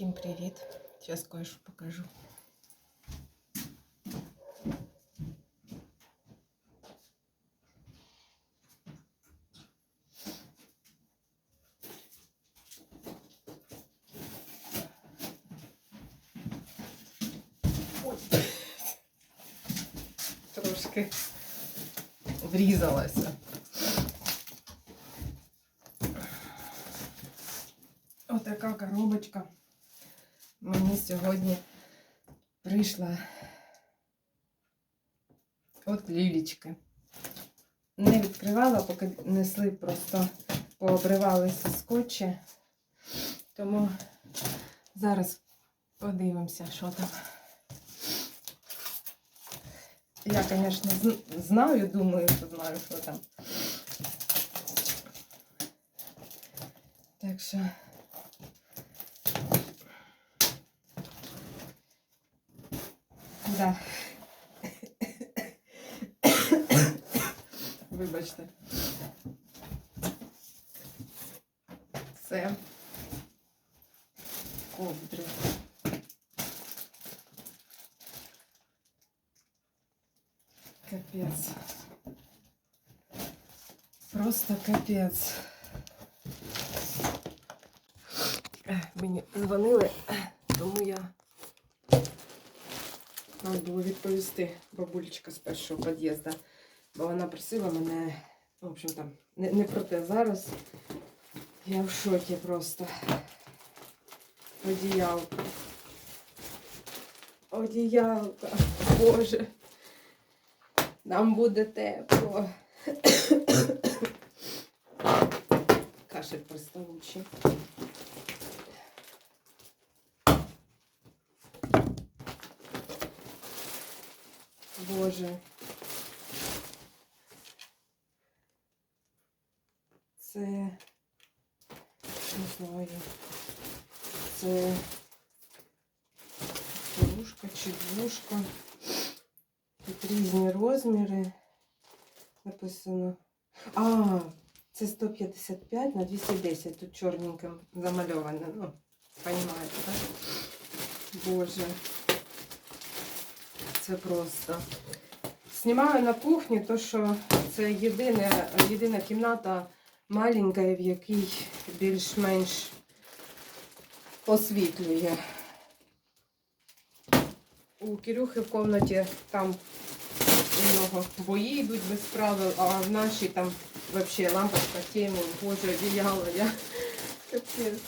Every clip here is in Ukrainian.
Всім привіт! Зараз кое-що покажу. Ой. Трошки врізалася. Отака коробочка Мені сьогодні прийшла от лілічки. Не відкривала, поки несли, просто пообривалися скотчі. Тому зараз подивимося, що там. Я, звісно, знаю, думаю, що знаю, що там. Так що. Да. Вибачте. Це ковдри. Капець. Просто капець. Ех, Мені дзвонили, тому я Треба було відповісти бабулечка з першого під'їзду, бо вона просила мене, в общем там, не, не про те зараз. Я в шокі просто. Одіялка. Одіялка. Боже. Нам буде тепло. Кашель приставучий. Боже. Це не знаю. Це порушка чи двушка. Тут різні розміри. Написано. А, це 155 на 210. Тут чорненьким замальоване. Ну, понимаєте, так? Боже. Це просто. Знімаю на кухні, то що це єдина, єдина кімната маленька, в якій більш-менш освітлює. У Кирюхи в кімнаті там у нього бої йдуть без правил, а в нашій там взагалі лампочка темень, боже, одіяло я. Капець.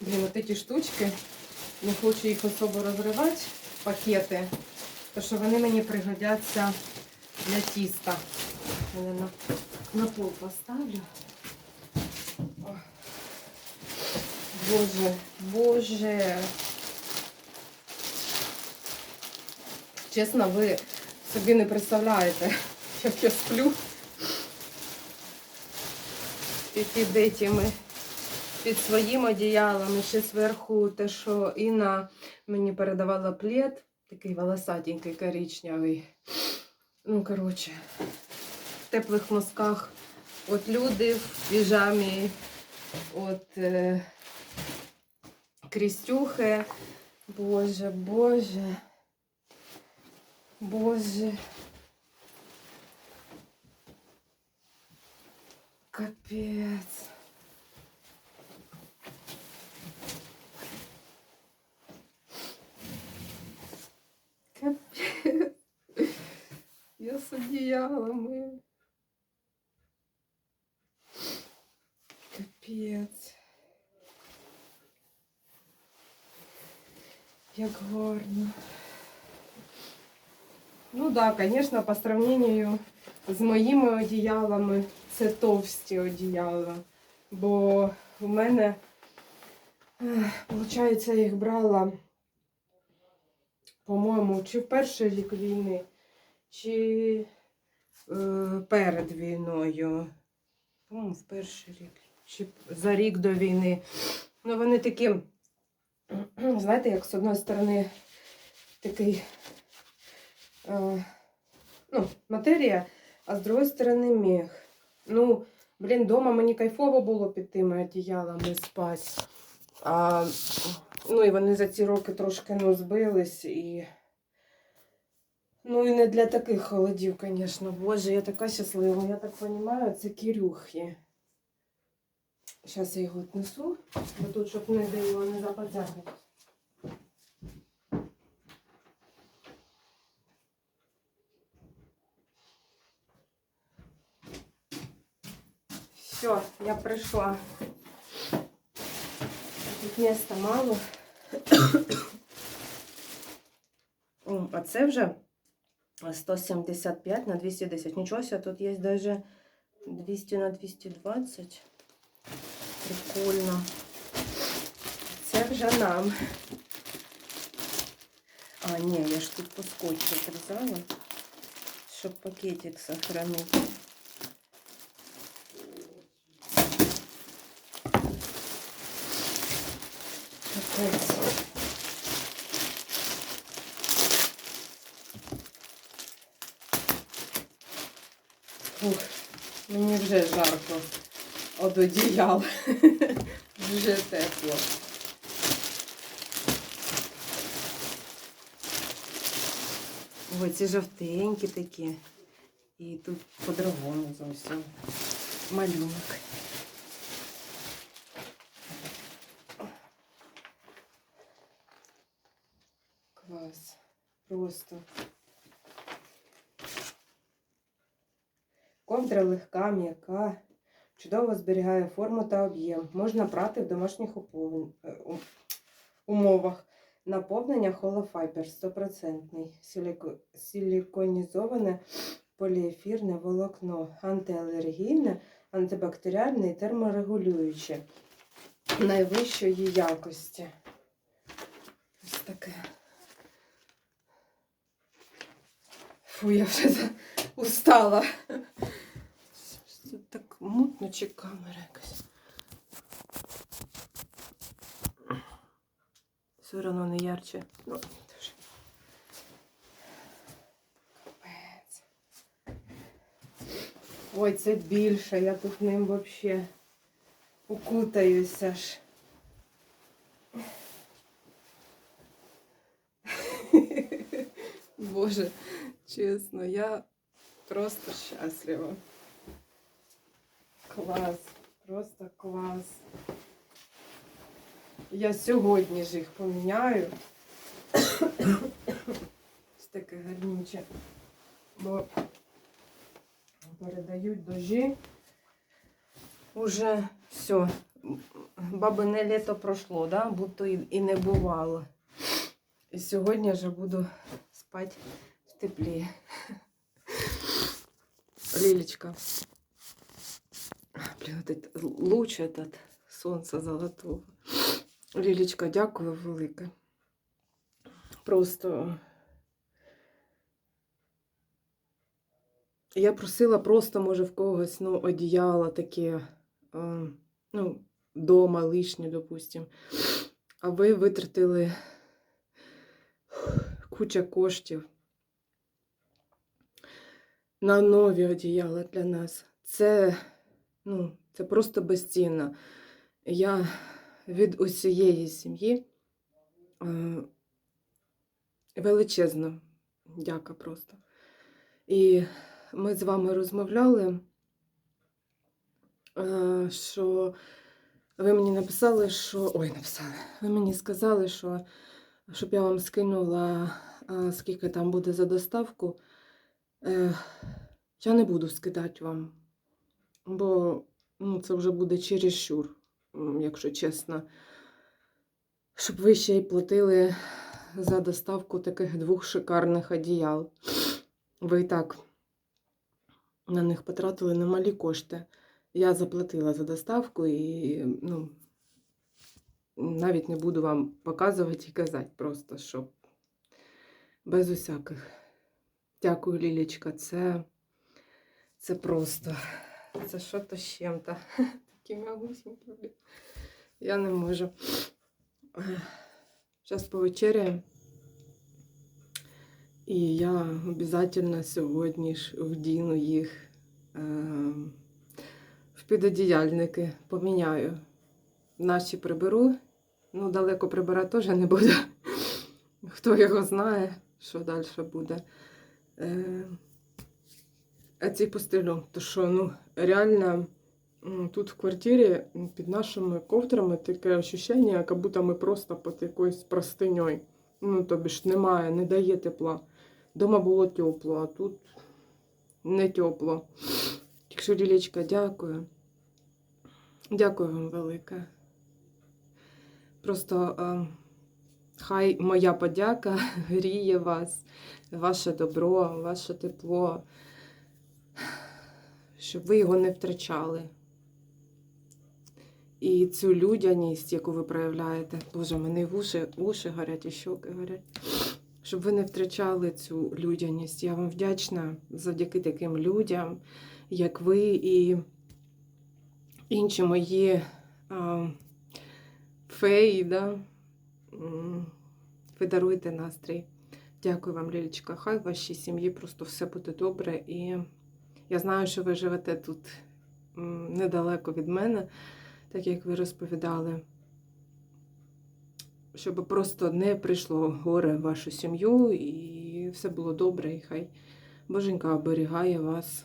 Блін, от ці штучки. Не хочу їх особо розривати, пакети, тому що вони мені пригодяться для тіста. Я на, на пол поставлю. Боже, боже. Чесно, ви собі не представляєте, як я сплю під этими під своїм одіялом, і ще зверху те, що Інна мені передавала плед, такий волосатенький, коричневий. Ну, коротше, в теплих носках. От люди в піжамі, от е, Крістюхи. Боже, Боже. Боже. Капець. Я з одіялами. Капець. Як гарно. Ну да, конечно, по сравнению з моїми одіялами це товсті одіяла. Бо в мене, виходить, я їх брала по-моєму, чи в перший рік війни, чи е, перед війною. В перший рік, чи за рік до війни. Ну, вони такі, знаєте, як з одної сторони такий е, ну, матерія, а з другої сторони мех. Ну, блін, вдома мені кайфово було під тими одіялами спати. А, ну і вони за ці роки трошки ну, збились і. Ну і не для таких холодів, звісно. Боже, я така щаслива. Я так розумію, це кірюхи. Зараз я його віднесу, бо тут, щоб не де його не западзяти. Все, я прийшла. Тут міста мало. О, А це вже 175 на 210. Нічого себе, тут є даже 200 на 220. Прикольно. Це вже нам. А, ні, я ж тут по скотчу отрізала, щоб пакетик сохранити. Капець. Ух, мені вже жарко од одіяла. Вже тепло. Ой, ці жовтенькі такі. І тут по-другому зовсім малюнок. Клас. Просто. Ковдра легка, м'яка, чудово зберігає форму та об'єм. Можна прати в домашніх е, умовах. Наповнення холофайбер 100%. Силіконізоване поліефірне волокно, антиалергійне, антибактеріальне і терморегулююче найвищої якості. Ось таке. Фу, я вже устала. Так чи камера якась. Все одно не ярче. Ну, дуже. Капець. Ой, це більше, я тут ним взагалі укутаюся ж. Боже, чесно, я просто щаслива. Клас, просто клас. Я сьогодні ж їх поміняю. Таке гарнюче. Бо передають дожі. Уже все. Бабине літо пройшло, да? будто і, не бувало. І сьогодні вже буду спати в теплі. Лилечка. Вот этот луч этот сонця золотого. Лілічка, дякую велике. Просто я просила просто, може, в когось ну, одіяло таке, е, ну, дома лишнє, допустим. А ви витратили куча коштів на нові одіяла для нас. Це, ну, це просто безцінно. Я від усієї сім'ї е, величезна дяка просто. І ми з вами розмовляли, е, що ви мені написали, що. Ой, написали. Ви мені сказали, що щоб я вам скинула, е, скільки там буде за доставку. Я не буду скидати вам, бо ну, це вже буде чересчур, якщо чесно. Щоб ви ще й платили за доставку таких двох шикарних одіял. Ви і так на них потратили немалі кошти. Я заплатила за доставку і ну, навіть не буду вам показувати і казати просто, щоб без усяких. Дякую, Лілічка. Це, це просто. Це що то з чим-то. Такі мягусенькі. блін. Я не можу. Зараз повечеряємо. І я обов'язково сьогодні ж вдіну їх е, в підодіяльники, поміняю. Наші приберу Ну, далеко прибирати теж не буде. Хто його знає, що далі буде. Е, а ці постелю, то що, ну, реально, тут в квартирі під нашими ковдрами таке ощущення, як будто ми просто під якоюсь простиньою. Ну, тобі ж немає, не дає тепла. Дома було тепло, а тут не тепло. Так що, Лілічка, дякую. Дякую вам велике. Просто е, хай моя подяка гріє вас, ваше добро, ваше тепло, щоб ви його не втрачали. І цю людяність, яку ви проявляєте, Боже, мене і вуші, уші горять, і щоки горять. Щоб ви не втрачали цю людяність. Я вам вдячна завдяки таким людям, як ви і інші мої а, феї, да? Ви даруєте настрій. Дякую вам, Лілічка. Хай в вашій сім'ї просто все буде добре. І я знаю, що ви живете тут недалеко від мене, так як ви розповідали. Щоб просто не прийшло горе в вашу сім'ю і все було добре, і хай Боженька оберігає вас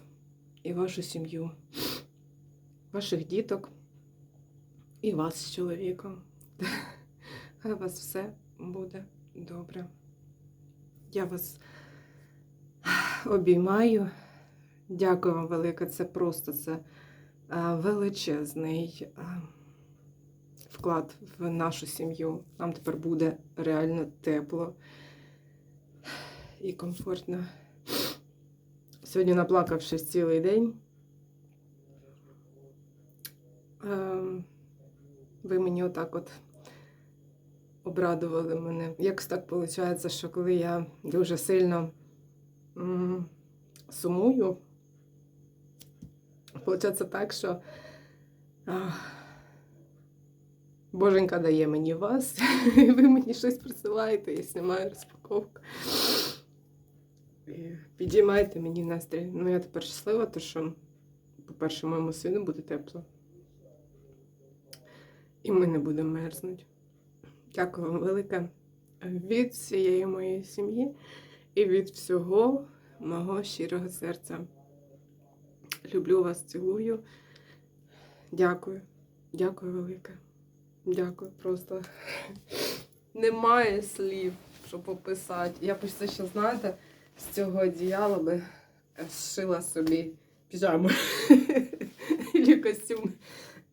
і вашу сім'ю, ваших діток і вас з чоловіком. Хай у вас все буде добре. Я вас обіймаю. Дякую вам велике. Це просто це величезний вклад в нашу сім'ю. Нам тепер буде реально тепло і комфортно. Сьогодні наплакавшись цілий день. Ем, Ви мені отак от обрадували мене. Якось так виходить, що коли я дуже сильно сумую, виходить так, що Боженька дає мені вас, і ви мені щось присилаєте, я знімаю розпаковку. Підіймайте мені настрій. Ну, я тепер щаслива, то що, по-перше, моєму сину буде тепло. І ми не будемо мерзнути. Дякую вам велике від всієї моєї сім'ї і від всього мого щирого серця. Люблю вас, цілую. Дякую. Дякую велике. Дякую. Просто немає слів, щоб описати. Я просто ще, знаєте, з цього одіяла би зшила собі піжаму і костюм,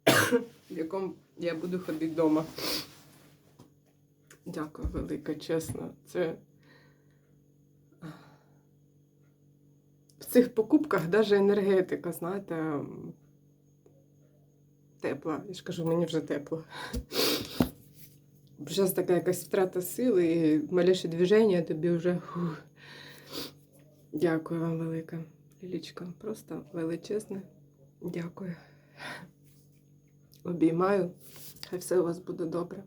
в якому я буду ходити вдома. Дякую велике, чесно. Це цих покупках навіть енергетика, знаєте, тепла. Я ж кажу, мені вже тепло. Зараз така якась втрата сили і малейше движення тобі вже. фух. Дякую вам велике, Лілічка. Просто величезне. Дякую. Обіймаю. Хай все у вас буде добре.